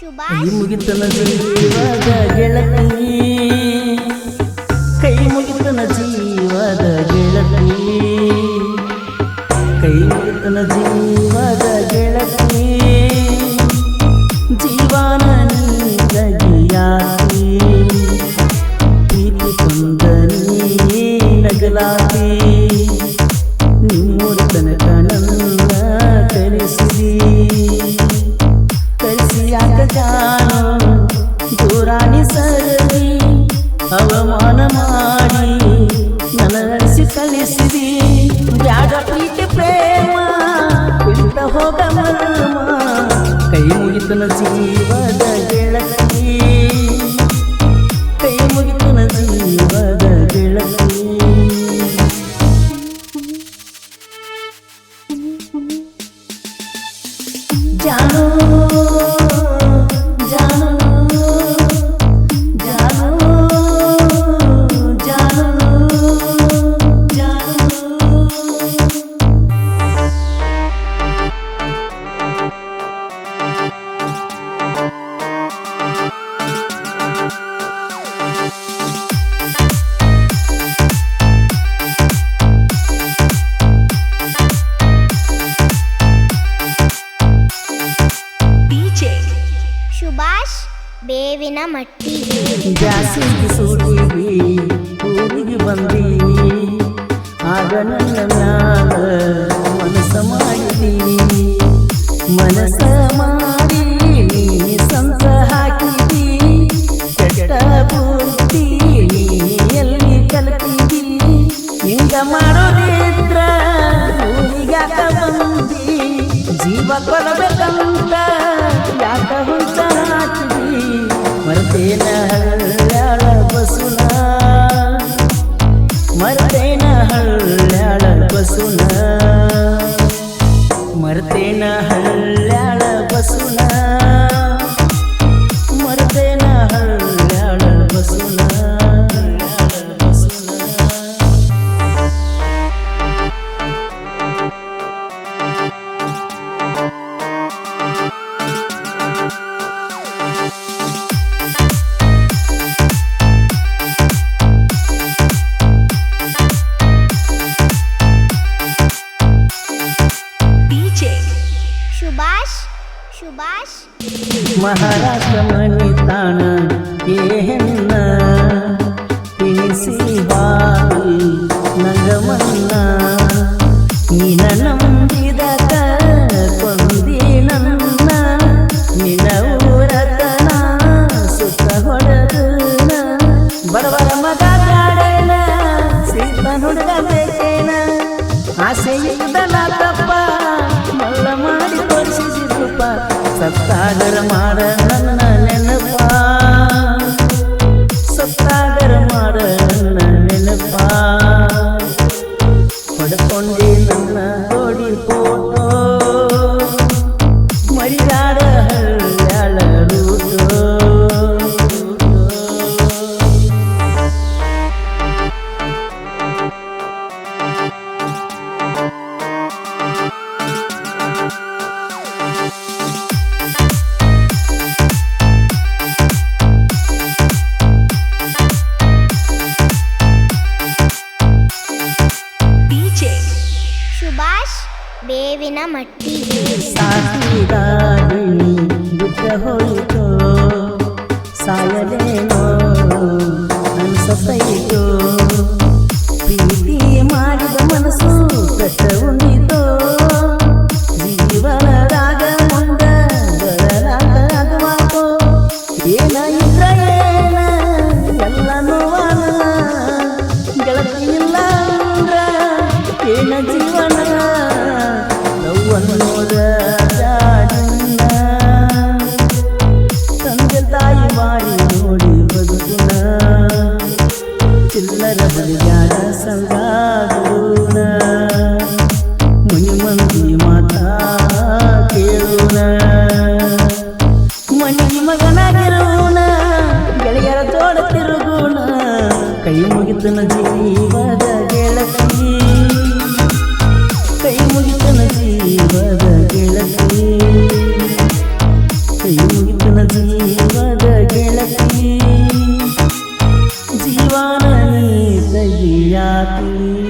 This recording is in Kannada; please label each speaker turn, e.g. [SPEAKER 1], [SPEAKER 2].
[SPEAKER 1] ಕೈ ಮುಗಿತನ ಜೀವದ ಗೆಳತಿ. ಕೈ ಮುಗಿತನ ಜೀವದ ಗೆಳತಿ. ಕೈ ಮುಗಿತನ ಜೀವದ ಗೆಳತಿ. ಜೀವನ ಕೊಂದನಿ ನಗಲಾತಿ ಮಾಡಿ ನನ್ನ ನಡೆಸಿ ಕಳಿಸಿದಿ ಬ್ಯಾಡ ಪ್ರೀತಿ ಪ್ರೇಮ ಬಿಟ್ಟ ಹೋಗ ಮರ್ಮ ಕೈ ಮುಗಿತನ ಜೀವದ ಗೆಳತಿ
[SPEAKER 2] ಬೇವಿನ ಮಟ್ಟಿ.
[SPEAKER 1] ಜಾಸ್ತಿ ಸೂಟಿಗಿ ಊರಿಗೆ ಬಂದೀನಿ. ಆಗ ನನ್ನ ಮನಸ್ಸ ಮಾಡಿದೀನಿ. ಮನಸ್ಸ ಮಾಡಿ ಸಂತ ಹಾಕಿದಿ ಕೆಟ್ಟ ಎಲ್ಲಿ ಕಲ್ತಿದಿ? ಹಿಂಗ ಮಾಡೋದಿದ್ರ ಬಂದಿ? ಜೀವ ಕೊಡಬೇಕಂತ हल्ल्याळ बसून मरतेन हल्ल्याळ बसून मरतेन हल्ल्याळ
[SPEAKER 2] ಸುಭಾಷ್.
[SPEAKER 1] ಮಹಾರಾಷ್ಟ್ರ ಮಣಿತಾಣ ಏನ ತಿನಿಸಿ ಸತ್ತಾಗರ ಮಾಡ ನನ್ನ
[SPEAKER 2] ಸುಭಾಷ್ ಬೇವಿನ ಮಟ್ಟಿ
[SPEAKER 1] ಸಾಕಿದಾಗಿನಿ ಬಿಟ್ಟ ಹೋಯಿತು ಸಾಯಲೇನೋ ಚಿಲ್ಲರ ಬಲಿಯಾದ ಸಂಗಾಗುಣ. ಮುನಿ ಮಂದಿ ಮಾತಾ ಕೇಳೋಣ. ಮನಿ ಮಗನಾಗಿರೋಣ ಗೆಳೆಯರ ತೋಡ ತಿರುಗೋಣ. ಕೈ ಮುಗಿತನ ಜೀವದ ಗೆಳತಿ. ಕೈ ಮುಗಿತನ ಜೀವದ ಗೆಳತಿ. mm